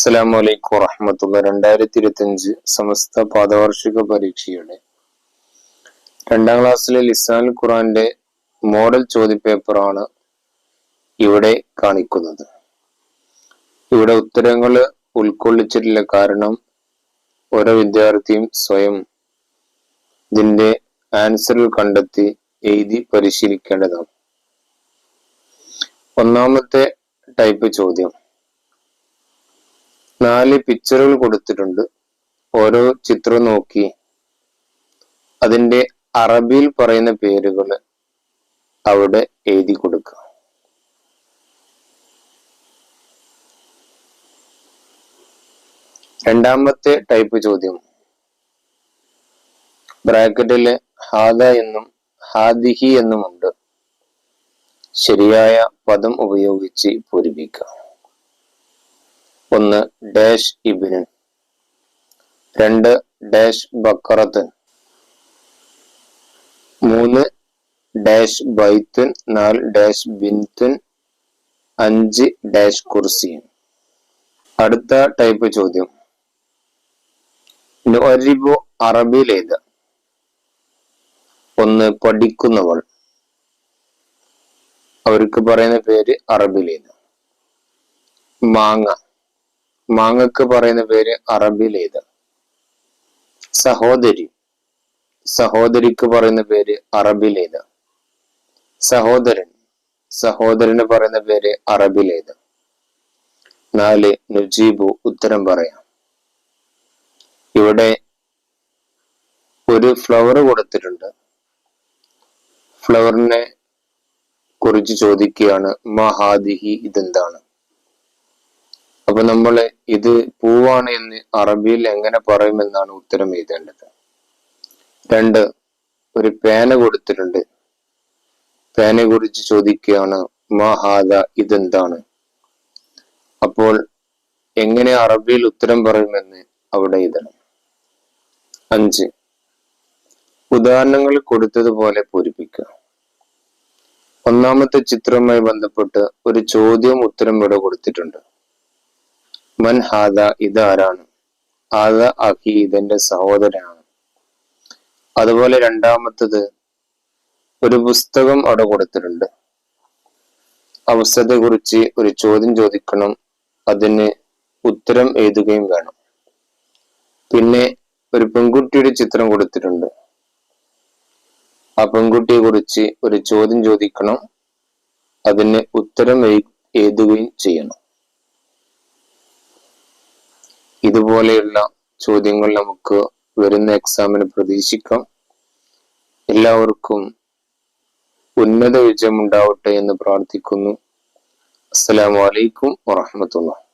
അസ്സലാം വലൈക്കും വറഹമത്തുള്ള രണ്ടായിരത്തി ഇരുപത്തി അഞ്ച് സമസ്ത പാദവാർഷിക പരീക്ഷയുടെ രണ്ടാം ക്ലാസ്സിലെ ലിസാൻ ഖുറാന്റെ മോഡൽ ചോദ്യപേപ്പറാണ് ഇവിടെ കാണിക്കുന്നത്. ഇവിടെ ഉത്തരങ്ങൾ ഉൾക്കൊള്ളിച്ചിട്ടില്ല. കാരണം ഓരോ വിദ്യാർത്ഥിയും സ്വയം ഇതിന്റെ ആൻസറിൽ കണ്ടെത്തി എഴുതി പരിശീലിക്കേണ്ടതാണ്. ഒന്നാമത്തെ ടൈപ്പ് ചോദ്യം. നാല് പിക്ചറുകൾ കൊടുത്തിട്ടുണ്ട്. ഓരോ ചിത്രം നോക്കി. അതിന്റെ അറബിയിൽ പറയുന്ന പേരുകൾ അവിടെ എഴുതി കൊടുക്കുക. രണ്ടാമത്തെ ടൈപ്പ് ചോദ്യം. ബ്രാക്കറ്റിൽ ഹാദ എന്നും ഹാദിഹി എന്നുമുണ്ട്. ശരിയായ പദം ഉപയോഗിച്ച് പൂരിപ്പിക്കാം ഒന്ന് ഡാഷ് ഇബിന്. രണ്ട് ഡാഷ് ബക്കറത്ത്. മൂന്ന് ഡാഷ് ബൈത്തുൻ നാല് ഡാഷ് ബിൻതുൻ അഞ്ച് ഡാഷ് കുർസിയൻ അടുത്ത ടൈപ്പ് ചോദ്യം. നൊരിബു അറബിയിലേത് ഒന്ന് പഠിക്കുന്നവൾ. അവർക്ക് പറയുന്ന പേര് അറബിയിലേത് മാങ്ങ. മാങ്ങക്ക് പറയുന്ന പേര് അറബിയിലേത് സഹോദരി. സഹോദരിക്ക് പറയുന്ന പേര് അറബിയിലേത് സഹോദരൻ. സഹോദരന് പറയുന്ന പേര് അറബിയിലേത് നാല് നുജീബു ഉത്തരം പറയാം. ഇവിടെ ഒരു ഫ്ലവർ കൊടുത്തിട്ടുണ്ട്. ഫ്ലവറിനെ കുറിച്ച് ചോദിക്കുകയാണ് മഹാദിഹി ഇതെന്താണ്? അപ്പൊ നമ്മൾ ഇത് പൂവാണ് എന്ന് അറബിയിൽ എങ്ങനെ പറയുമെന്നാണ് ഉത്തരം എഴുതേണ്ടത്. രണ്ട് ഒരു പേന കൊടുത്തിട്ടുണ്ട്. പേനെ കുറിച്ച് ചോദിക്കുകയാണ് മഹാദ ഇതെന്താണ്? അപ്പോൾ എങ്ങനെ അറബിയിൽ ഉത്തരം പറയുമെന്ന് അവിടെ എഴുതണം. അഞ്ച് ഉദാഹരണങ്ങൾ കൊടുത്തതുപോലെ പൂരിപ്പിക്കുക. ഒന്നാമത്തെ ചിത്രവുമായി ബന്ധപ്പെട്ട് ഒരു ചോദ്യവും ഉത്തരം ഇവിടെ കൊടുത്തിട്ടുണ്ട്. മൻ ഹാദ ഇതാരാണ് ആദ അഹി ഇതെന്റെ സഹോദരനാണ്. അതുപോലെ രണ്ടാമത്തത് ഒരു പുസ്തകം അവിടെ കൊടുത്തിട്ടുണ്ട്. ആ പുസ്തകത്തെ കുറിച്ച് ഒരു ചോദ്യം ചോദിക്കണം. അതിന് ഉത്തരം എഴുതുകയും വേണം. പിന്നെ ഒരു പെൺകുട്ടിയുടെ ചിത്രം കൊടുത്തിട്ടുണ്ട്. ആ പെൺകുട്ടിയെ കുറിച്ച് ഒരു ചോദ്യം ചോദിക്കണം. അതിന് ഉത്തരം എഴുതുകയും ചെയ്യണം. ഇതുപോലെയുള്ള ചോദ്യങ്ങൾ നമുക്ക് വരുന്ന എക്സാമിന് പ്രതീക്ഷിക്കാം. എല്ലാവർക്കും ഉന്നത വിജയം ഉണ്ടാവട്ടെ എന്ന് പ്രാർത്ഥിക്കുന്നു. അസ്സലാമലൈക്കും വറഹമത്തുള്ള